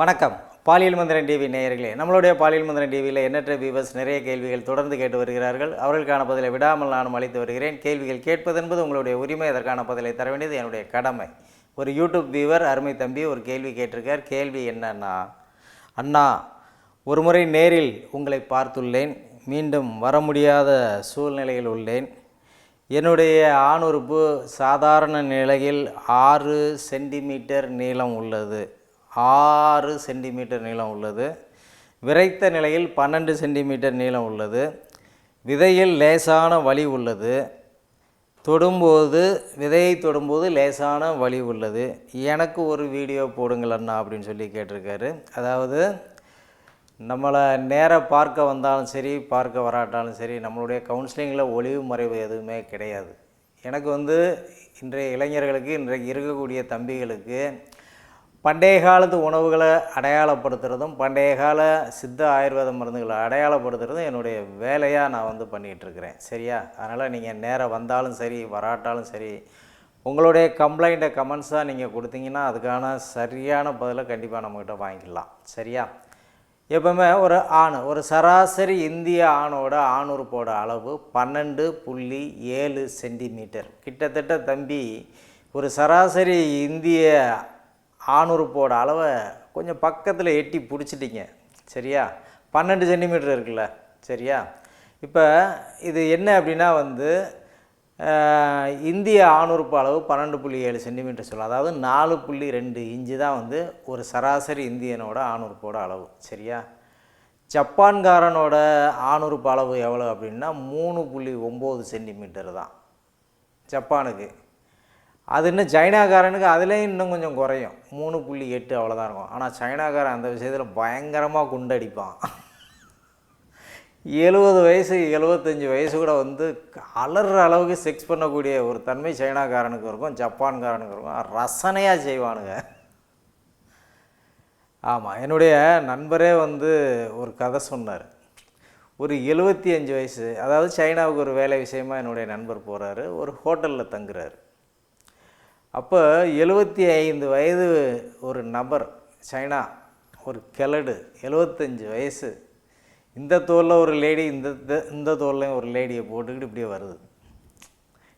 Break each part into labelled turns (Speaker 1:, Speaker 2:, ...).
Speaker 1: வணக்கம். பாலியல் மந்திரன் டிவி நேயர்களே நம்மளுடைய பாலியல் மந்திரன் டிவியில் எண்ணற்ற வியூவர்ஸ் நிறைய கேள்விகள் தொடர்ந்து கேட்டு வருகிறார்கள். அவர்களுக்கான பதிலை விடாமல் நானும் அளித்து வருகிறேன். கேள்விகள் கேட்பது என்பது உங்களுடைய உரிமை. அதற்கான பதிலை தர வேண்டியது என்னுடைய கடமை. ஒரு யூடியூப் வியூவர் அருமை தம்பி ஒரு கேள்வி கேட்டிருக்கார். கேள்வி என்னன்னா அண்ணா ஒரு முறை நேரில் உங்களை பார்த்துள்ளேன். மீண்டும் வர முடியாத சூழ்நிலையில் உள்ளேன். என்னுடைய ஆணுறுப்பு சாதாரண நிலையில் ஆறு சென்டிமீட்டர் நீளம் உள்ளது. ஆறு சென்டிமீட்டர் நீளம் உள்ளது. விரைத்த நிலையில் பன்னெண்டு சென்டிமீட்டர் நீளம் உள்ளது. விதையில் லேசான வலி உள்ளது. தொடும்போது விதையை தொடும்போது லேசான வலி உள்ளது. எனக்கு ஒரு வீடியோ போடுங்கள் அண்ணா அப்படின்னு சொல்லி கேட்டிருக்காரு. அதாவது நம்மளை நேராக பார்க்க வந்தாலும் சரி பார்க்க வராட்டாலும் சரி நம்மளுடைய கவுன்சிலிங்கில் ஒளிவு மறைவு எதுவுமே கிடையாது. எனக்கு வந்து இன்றைய இளைஞர்களுக்கு இன்றைக்கு இருக்கக்கூடிய தம்பிகளுக்கு பண்டைய காலத்து உணவுகளை அடையாளப்படுத்துறதும் பண்டைய கால சித்த ஆயுர்வேத மருந்துகளை அடையாளப்படுத்துகிறதும் என்னுடைய வேலையாக நான் வந்து பண்ணிகிட்ருக்கிறேன். சரியா? அதனால் நீங்கள் நேராக வந்தாலும் சரி வராட்டாலும் சரி உங்களுடைய கம்ப்ளைண்ட்டை கமெண்ட்ஸாக நீங்கள் கொடுத்தீங்கன்னா அதுக்கான சரியான பதிலை கண்டிப்பாக நம்மக்கிட்ட வாங்கிக்கலாம். சரியா? எப்பவுமே ஒரு ஆண் ஒரு சராசரி இந்திய ஆணோட ஆணுறுப்போட அளவு பன்னெண்டு புள்ளி ஏழு சென்டிமீட்டர். கிட்டத்தட்ட தம்பி ஒரு சராசரி இந்திய ஆணுறுப்போட அளவை கொஞ்சம் பக்கத்தில் எட்டி பிடிச்சிட்டிங்க. சரியா? பன்னெண்டு சென்டிமீட்டர் இருக்குல்ல. சரியா? இப்போ இது என்ன அப்படின்னா வந்து இந்திய ஆணுறுப்பு அளவு பன்னெண்டு புள்ளி ஏழு சென்டிமீட்டர் சொல்லலாம் அதாவது நாலு புள்ளி ரெண்டு இன்ச்சு தான் வந்து ஒரு சராசரி இந்தியனோட ஆணுறுப்போட அளவு. சரியா? ஜப்பான்காரனோட ஆணுறுப்பு அளவு எவ்வளோ அப்படின்னா மூணு புள்ளி ஒம்பது சென்டிமீட்டர் தான். ஜப்பானுக்கு. அது இன்னும் சைனாக்காரனுக்கு அதுலேயும் இன்னும் கொஞ்சம் குறையும். மூணு புள்ளி எட்டு அவ்வளோதான் இருக்கும். ஆனால் சைனாக்காரன் அந்த விஷயத்தில் பயங்கரமாக குண்டடிப்பான். எழுபது வயசு எழுபத்தஞ்சி வயசு கூட வந்து அலற அளவுக்கு செக்ஸ் பண்ணக்கூடிய ஒரு தன்மை சைனாக்காரனுக்கு இருக்கும் ஜப்பான்காரனுக்கு இருக்கும். ரசனையாக செய்வானுங்க. ஆமாம் என்னுடைய நண்பரே வந்து ஒரு கதை சொன்னார். ஒரு எழுபத்தி அஞ்சு வயசு அதாவது சைனாவுக்கு ஒரு வேலை விஷயமா என்னுடைய நண்பர் போகிறாரு ஒரு ஹோட்டலில் தங்குறாரு. அப்போ எழுபத்தி ஐந்து வயது ஒரு நபர் சைனா ஒரு கிழடு எழுபத்தஞ்சு வயசு இந்த தோலில் ஒரு லேடி இந்த இந்த தோல்லையும் ஒரு லேடியை போட்டுக்கிட்டு இப்படியே வருது.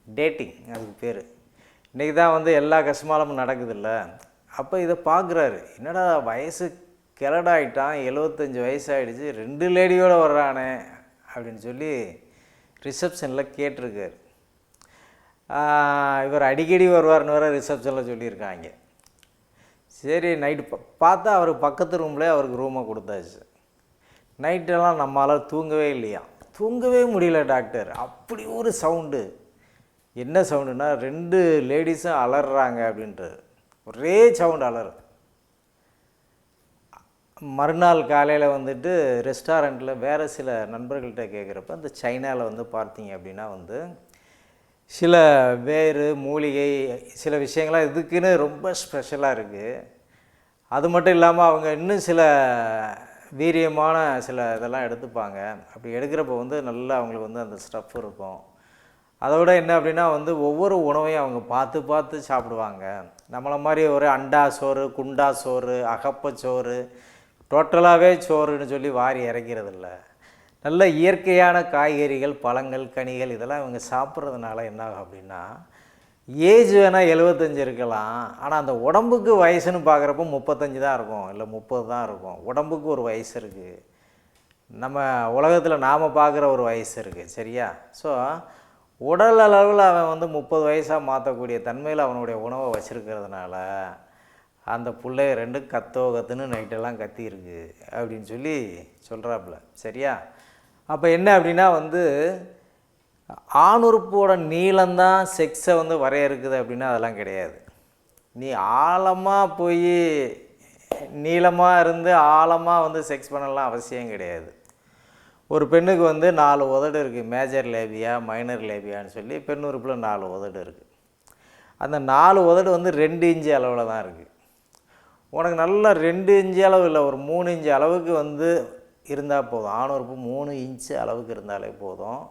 Speaker 1: டேட்டிங் அதுக்கு பேர். இன்றைக்கி தான் வந்து எல்லா கஷ்டமாலும் நடக்குதுல்ல. அப்போ இதை பார்க்குறாரு என்னடா வயசு கிழடாயிட்டான் எழுபத்தஞ்சி வயசாகிடுச்சு ரெண்டு லேடியோடு வர்றானே அப்படின்னு சொல்லி ரிசப்ஷனில் கேட்டிருக்காரு. இவர் அடிக்கடி வருவார்னு வர ரிசப்ஷனில் சொல்லியிருக்காங்க. சரி நைட்டு பார்த்தா அவருக்கு பக்கத்து ரூம்லேயே அவருக்கு ரூமை கொடுத்தாச்சு. நைட்டெல்லாம் நம்மளால் தூங்கவே இல்லையா? தூங்கவே முடியல டாக்டர் அப்படி ஒரு சவுண்டு என்ன சவுண்டுனா ரெண்டு லேடிஸும் அலறாங்க அப்படின்றது. ஒரே சவுண்டு அலறு மறுநாள் காலையில் வந்துட்டு ரெஸ்டாரண்ட்டில் வேறு சில நண்பர்கள்ட்ட கேட்குறப்ப இந்த சைனாவில் வந்து பார்த்தீங்க அப்படின்னா வந்து சில வேறு மூலிகை சில விஷயங்கள்லாம் இதுக்குன்னு ரொம்ப ஸ்பெஷலாக இருக்குது அது மட்டும் இல்லாமல் அவங்க இன்னும் சில வீரியமான சில இதெல்லாம் எடுத்துப்பாங்க. அப்படி எடுக்கிறப்ப வந்து நல்லா அவங்களுக்கு வந்து அந்த ஸ்டஃப் இருக்கும். அதோட என்ன அப்படின்னா வந்து ஒவ்வொரு உணவையும் அவங்க பார்த்து பார்த்து சாப்பிடுவாங்க. நம்மளை மாதிரி ஒரு அண்டா சோறு குண்டா சோறு அகப்ப சோறு டோட்டலாகவே சோறுன்னு சொல்லி வாரி இறக்கிறதில்ல. நல்ல இயற்கையான காய்கறிகள் பழங்கள் கனிகள் இதெல்லாம் இவங்க சாப்பிட்றதுனால என்ன ஆகும் அப்படின்னா ஏஜ் வேணால் எழுபத்தஞ்சு இருக்கலாம். ஆனால் அந்த உடம்புக்கு வயசுன்னு பார்க்குறப்ப முப்பத்தஞ்சு தான் இருக்கும். இல்லை முப்பது தான் இருக்கும். உடம்புக்கு ஒரு வயசு இருக்குது நம்ம உலகத்தில் நாம் பார்க்குற ஒரு வயசு இருக்குது சரியா? ஸோ உடல் அளவில் அவன் வந்து முப்பது வயசாக மாற்றக்கூடிய தன்மையில் அவனுடைய உணவை வச்சுருக்கிறதுனால அந்த பிள்ளைய ரெண்டு கத்தோ கத்துன்னு நைட்டெல்லாம் கத்தியிருக்கு அப்படின்னு சொல்லி சொல்கிறாப்புல சரியா? அப்போ என்ன அப்படின்னா வந்து ஆணுறுப்போட நீளம்தான் செக்ஸை வந்து வரையறுக்குது அப்படின்னா அதெல்லாம் கிடையாது. நீ ஆழமாக போய் நீளமாக இருந்து ஆழமாக வந்து செக்ஸ் பண்ணலாம் அவசியம் கிடையாது. ஒரு பெண்ணுக்கு வந்து நாலு உதடு இருக்குது மேஜர் லேபியா மைனர் லேபியான்னு சொல்லி பெண் உறுப்பில் நாலு உதடு இருக்குது அந்த நாலு உதடு வந்து ரெண்டு இன்ச்சு அளவில் தான் இருக்குது உனக்கு நல்லா ரெண்டு இன்ச்சு அளவு இல்லை ஒரு மூணு இன்ச்சு அளவுக்கு வந்து இருந்தால் போதும். ஆணுறுப்பு மூணு இன்ச்சு அளவுக்கு இருந்தாலே போதும்.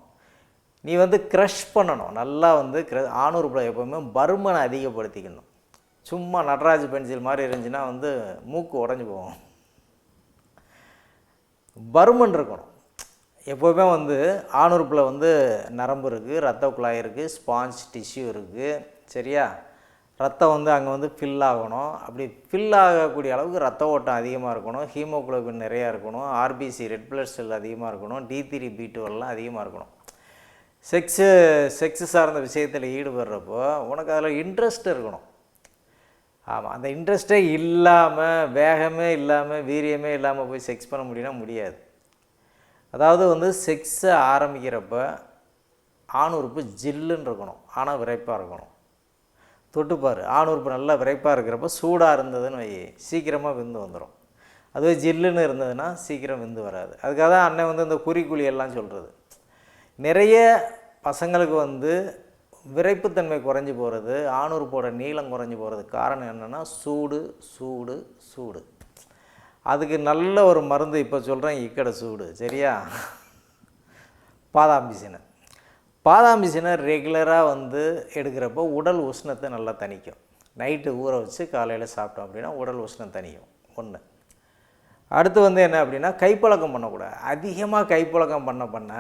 Speaker 1: நீ வந்து க்ரஷ் பண்ணணும். நல்லா வந்து க்ர ஆணுறுப்பில் எப்போவுமே பருமனை அதிகப்படுத்திக்கணும். சும்மா நடராஜ் பென்சில் மாதிரி இருந்துச்சுன்னா வந்து மூக்கு உடஞ்சி போகும். பருமன் இருக்கணும். எப்போவுமே வந்து ஆணுறுப்பில் வந்து நரம்பு இருக்குது ரத்த குழாய் இருக்குது ஸ்பாஞ்ச் டிஷ்யூ இருக்குது சரியா? ரத்தம் வந்து அங்கே வந்து ஃபில் ஆகணும். அப்படி ஃபில் ஆகக்கூடிய அளவுக்கு ரத்த ஓட்டம் அதிகமாக இருக்கணும். ஹீமோகுளோபின் நிறையா இருக்கணும். ஆர்பிசி ரெட் பிளட் செல் அதிகமாக இருக்கணும். டி த்ரீ பி டுவெல்லாம் அதிகமாக இருக்கணும். செக்ஸு செக்ஸு சார்ந்த விஷயத்தில் ஈடுபடுறப்போ உனக்கு அதில் இன்ட்ரெஸ்ட் இருக்கணும். ஆமாம் அந்த இன்ட்ரெஸ்ட்டே இல்லாமல் வேகமே இல்லாமல் வீரியமே இல்லாமல் போய் செக்ஸ் பண்ண முடியும்னா முடியாது. அதாவது வந்து செக்ஸை ஆரம்பிக்கிறப்ப ஆண் உறுப்பு ஜில்லுன்னு இருக்கணும். ஆனால் விரைப்பாக இருக்கணும். தொட்டுப்பார். ஆண் நல்லா விரைப்பாக இருக்கிறப்ப சூடாக இருந்ததுன்னு வை சீக்கிரமாக விந்து வந்துடும் அதுவே ஜில்லுன்னு இருந்ததுன்னா சீக்கிரம் விந்து வராது. அதுக்காக தான் அண்ணன் வந்து இந்த குறிக்குழி எல்லாம் சொல்கிறது நிறைய பசங்களுக்கு வந்து விரைப்புத்தன்மை குறைஞ்சி போகிறது ஆணுறுப்போட நீளம் குறைஞ்சி போகிறதுக்கு காரணம் என்னென்னா சூடு சூடு சூடு. அதுக்கு நல்ல ஒரு மருந்து இப்போ சொல்கிறேன் இக்கடை சூடு. சரியா? பாதாம்பிசினை பாதாம்பிசினை ரெகுலராக வந்து எடுக்கிறப்போ உடல் உஷ்ணத்தை நல்லா தணிக்கும். நைட்டு ஊற வச்சு காலையில் சாப்பிட்டோம் அப்படின்னா உடல் உஷ்ணம் தணியும். ஒன்று அடுத்து வந்து என்ன அப்படின்னா கைப்பழக்கம் பண்ணக்கூடாது. அதிகமாக கைப்பழக்கம் பண்ண பண்ண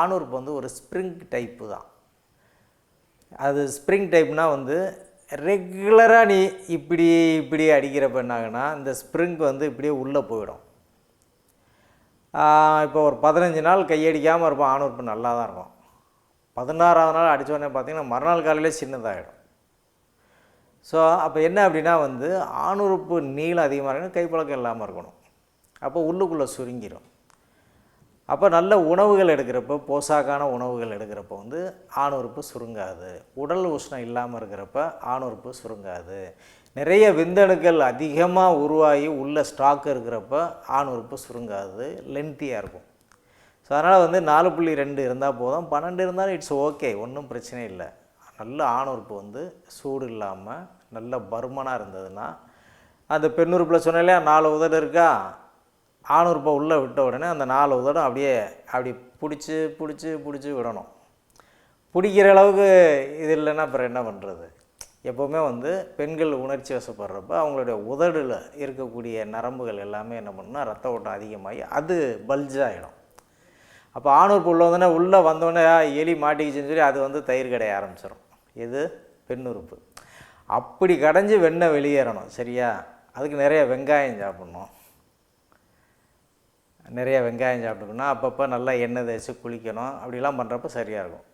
Speaker 1: ஆணூர்ப்பு வந்து ஒரு ஸ்ப்ரிங் டைப்பு தான். அது ஸ்ப்ரிங் டைப்னால் வந்து ரெகுலராக நீ இப்படி இப்படி அடிக்கிறப்ப என்னாகன்னா இந்த ஸ்ப்ரிங் வந்து இப்படியே உள்ளே போயிடும். இப்போ ஒரு பதினஞ்சு நாள் கையடிக்காமல் இருப்போம். ஆணுறுப்பு நல்லா தான் இருக்கும். பதினாறாவது நாள் அடித்த உடனே பார்த்திங்கன்னா மறுநாள் காலையிலே சின்னதாகிடும் ஸோ அப்போ என்ன அப்படின்னா வந்து ஆணுறுப்பு நீளம் அதிகமாக இருக்கணும் கைப்பழக்கம் இல்லாமல் இருக்கணும். அப்போ உள்ளுக்குள்ளே சுருங்கிடும் அப்போ நல்ல உணவுகள் எடுக்கிறப்போ போசாக்கான உணவுகள் எடுக்கிறப்போ வந்து ஆணுறுப்பு சுருங்காது. உடல் உஷ்ணம் இல்லாமல் இருக்கிறப்ப ஆணுறுப்பு சுருங்காது. நிறைய விந்தணுக்கள் அதிகமாக உருவாகி உள்ள ஸ்டாக் இருக்கிறப்ப ஆணுறுப்பு சுருங்காது லென்த்தியாக இருக்கும். ஸோ அதனால் வந்து நாலு புள்ளி ரெண்டு இருந்தால் போதும். பன்னெண்டு இருந்தாலும் இட்ஸ் ஓகே ஒன்றும் பிரச்சனை இல்லை. நல்ல ஆணுறுப்பு வந்து சூடு இல்லாமல் நல்ல பருமனாக இருந்ததுன்னா அந்த பெண்ணுறுப்பில் சொன்னேன் இல்லையா நாலு உதடு இருக்கா? ஆணுறுப்பை உள்ளே விட்ட உடனே அந்த நாலு உதடும் அப்படியே அப்படி பிடிச்சி பிடிச்சி பிடிச்சி விடணும். பிடிக்கிற அளவுக்கு இது இல்லைன்னா அப்புறம் என்ன பண்ணுறது எப்போவுமே வந்து பெண்கள் உணர்ச்சி வசப்படுறப்ப அவங்களுடைய உதடில் இருக்கக்கூடிய நரம்புகள் எல்லாமே என்ன பண்ணுன்னா ரத்த ஓட்டம் அதிகமாகி அது பல்ஜாகிடும் அப்போ ஆணுறுப்பு உள்ள வந்தோடனே உள்ளே வந்தோடனே எலி மாட்டிக்கிச்சுன்னு சொல்லி அது வந்து தயிர் கடைய ஆரம்பிச்சிடும் இது பெண்ணுறுப்பு அப்படி கடைஞ்சி வெண்ணெய் வெளியேறணும் சரியா? அதுக்கு நிறைய வெங்காயம் சாப்பிட்ணும். நிறைய வெங்காயம் சாப்பிட்டுக்கணும் அப்பப்போ நல்லா எண்ணெய் தேய்ச்சி குளிக்கணும். அப்படிலாம் பண்ணுறப்ப சரியாக இருக்கும்.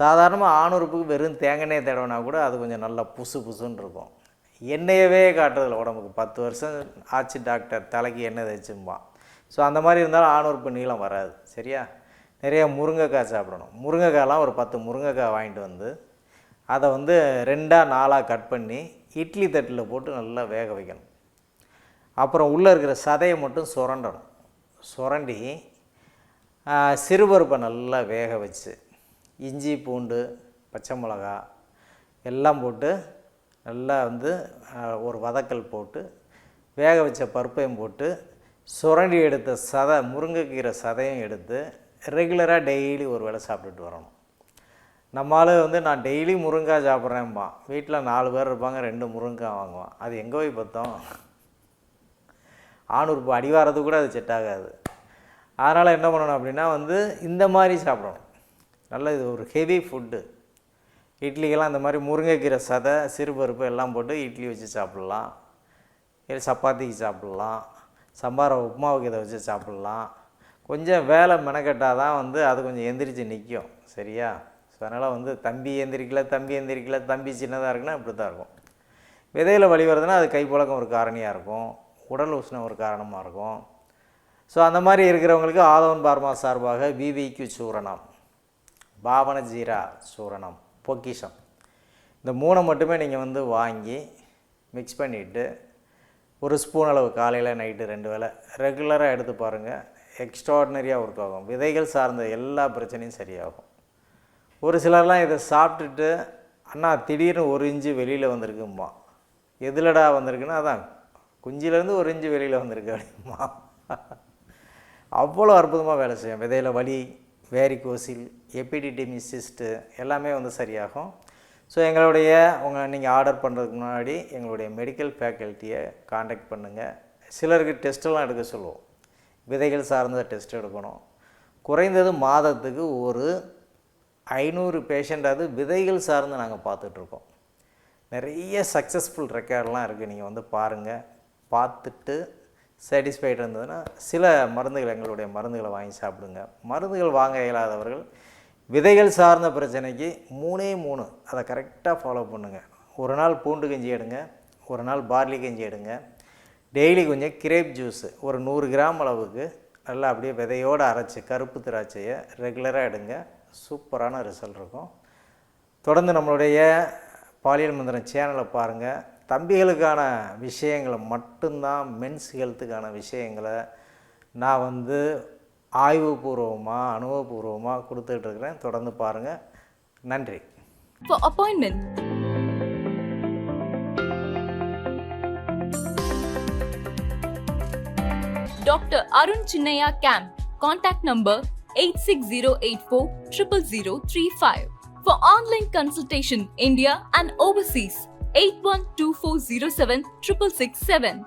Speaker 1: சாதாரணமாக ஆணுறுப்புக்கு வெறும் தேங்காய் தேடனா கூட அது கொஞ்சம் நல்லா புசு புசுன்னு இருக்கும். எண்ணெயவே காட்டுறதில்ல. உடம்புக்கு பத்து வருஷம் ஆச்சு டாக்டர் தலைக்கு எண்ணெய் தேய்ச்சும்பான். ஸோ அந்த மாதிரி இருந்தாலும் ஆணுறுப்பு நீளம் வராது. சரியா? நிறைய முருங்கைக்காய் சாப்பிடணும். முருங்கைக்காயெலாம் ஒரு பத்து முருங்கைக்காய் வாங்கிட்டு வந்து அதை வந்து ரெண்டாக நாலாக கட் பண்ணி இட்லி தட்டில் போட்டு நல்லா வேக வைக்கணும். அப்புறம் உள்ளே இருக்கிற சதையை மட்டும் சுரண்டணும். சுரண்டி சிறுபருப்பை நல்லா வேக வச்சு இஞ்சி பூண்டு பச்சை மிளகா எல்லாம் போட்டு நல்லா வந்து ஒரு வதக்கல் போட்டு வேக வச்ச பருப்பையும் போட்டு சுரண்டி எடுத்த சதை முருங்கைக்கீரை சதையும் எடுத்து ரெகுலராக டெய்லி ஒரு வேளை சாப்பிட்டுட்டு வரணும். நம்மளால வந்து நான் டெய்லி முருங்காய் சாப்பிட்றேன்பான் வீட்டில் நாலு பேர் இருப்பாங்க ரெண்டு முருங்காய் வாங்குவான். அது எங்கே போய் பார்த்தோம் ஆணுறுப்பு அடிவாரத்துக்கு கூட அது செட் ஆகாது. அதனால் என்ன பண்ணணும் அப்படின்னா வந்து இந்த மாதிரி சாப்பிடணும். நல்ல இது ஒரு ஹெவி ஃபுட்டு இட்லிக்கெல்லாம் இந்த மாதிரி முருங்கைக்கீரை சதை சிறுபருப்பு எல்லாம் போட்டு இட்லி வச்சு சாப்பிட்லாம். இல்லை சப்பாத்திக்கு சாப்பிட்லாம். சம்பார உப்புமாவுக்கு இதை வச்சு சாப்பிட்லாம். கொஞ்சம் வேலை மெனக்கெட்டால் தான் வந்து அது கொஞ்சம் எந்திரிச்சு நிற்கும் சரியா? ஸோ அதனால் வந்து தம்பி எந்திரிக்கல தம்பி எந்திரிக்கல தம்பி சின்னதாக இருக்குன்னா இப்படி தான் இருக்கும். விதையில் வலி வருதுன்னா அது கைப்பழக்கம் ஒரு காரணியாக இருக்கும். உடல் உஷ்ணம் ஒரு காரணமாக இருக்கும். ஸோ அந்த மாதிரி இருக்கிறவங்களுக்கு ஆதவன் பார்மா சார்பாக விவிக்கு சூரணம். பாவன ஜீரா சூரணம். பொக்கிஷம். இந்த மூணை மட்டுமே நீங்கள் வந்து வாங்கி மிக்ஸ் பண்ணிவிட்டு ஒரு ஸ்பூன் அளவு காலையில் நைட்டு ரெண்டு வேளை. ரெகுலராக எடுத்து பாருங்கள் எக்ஸ்ட்ராடினரியாக ஒர்க் ஆகும். விதைகள் சார்ந்த எல்லா பிரச்சனையும் சரியாகும். ஒரு சிலர்லாம் இதை சாப்பிட்டுட்டு அண்ணா திடீர்னு ஒரு இன்ச்சு வெளியில் வந்திருக்கும்மா. எதுலடா வந்திருக்குன்னா? அதான் குஞ்சிலேருந்து ஒரு இன்ச்சு வெளியில் வந்திருக்கு அப்படிமா அவ்வளோ அற்புதமாக வேலை செய்யும். விதையில் வலி வேரிகோசில் எபிடிடிமிசிஸ்ட்டு எல்லாமே வந்து சரியாகும். ஸோ எங்களுடைய உங்கள் நீங்கள் ஆர்டர் பண்ணுறதுக்கு முன்னாடி எங்களுடைய மெடிக்கல் ஃபேக்கல்ட்டியை காண்டாக்ட் பண்ணுங்கள் சிலருக்கு டெஸ்ட்டெல்லாம் எடுக்க சொல்லுவோம். விதைகள் சார்ந்த டெஸ்ட் எடுக்கணும். குறைந்தது மாதத்துக்கு ஒரு ஐநூறு பேஷண்ட்டாவது விதைகள் சார்ந்து நாங்கள் பார்த்துட்ருக்கோம். நிறைய சக்ஸஸ்ஃபுல் ரெக்கார்ட்லாம் இருக்குது நீங்கள் வந்து பாருங்கள் பார்த்துட்டு சாட்டிஸ்ஃபைடு இருந்ததுன்னா சில மருந்துகள் எங்களுடைய மருந்துகளை வாங்கி சாப்பிடுங்க. மருந்துகள் வாங்க இயலாதவர்கள் விதைகள் சார்ந்த பிரச்சனைக்கு மூணே மூணு. அதை கரெக்டாக ஃபாலோ பண்ணுங்கள் ஒரு நாள் பூண்டு கஞ்சி எடுங்க ஒரு நாள் பார்லி கஞ்சி எடுங்க. டெய்லி கொஞ்சம் கிரேப் ஜூஸு ஒரு நூறு கிராம் அளவுக்கு நல்லா அப்படியே விதையோடு அரைச்சி கருப்பு திராட்சையை ரெகுலராக எடுங்க. சூப்பரான ரிசல்ட் இருக்கும். தொடர்ந்து நம்மளுடைய பாலியல் மந்திரம் சேனலை பாருங்கள் தம்பிகளுக்கான விஷயங்களை மட்டும்தான் மென்ஸ் ஹெல்த்துக்கான விஷயங்களை நான் வந்து ஆய்வுபூர்வமாக அனுபவபூர்வமாக கொடுத்துட்ருக்குறேன் தொடர்ந்து பாருங்கள் நன்றி
Speaker 2: For appointment, Dr. Arun Chinnaya Camp. Contact number 86084 00035. For online consultation, India and overseas, 812407 667,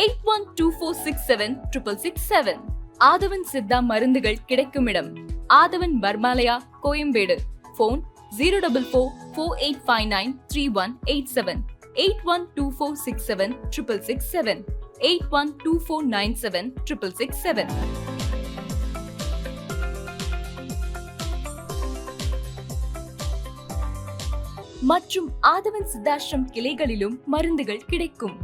Speaker 2: eight one two four six seven triple six seven. Aadhavan Siddha மருந்துகள் கிடைக்கும் இடம் Aadhavan Pharmalaya Koyambedu. Phone zero double four four eight five nine three one eight seven. Eight one two four six seven triple six seven. Eight one two four nine seven triple six seven. மற்றும் ஆதவன் சித்தாஷ்ரம் கிளைகளிலும் மருந்துகள் கிடைக்கும்.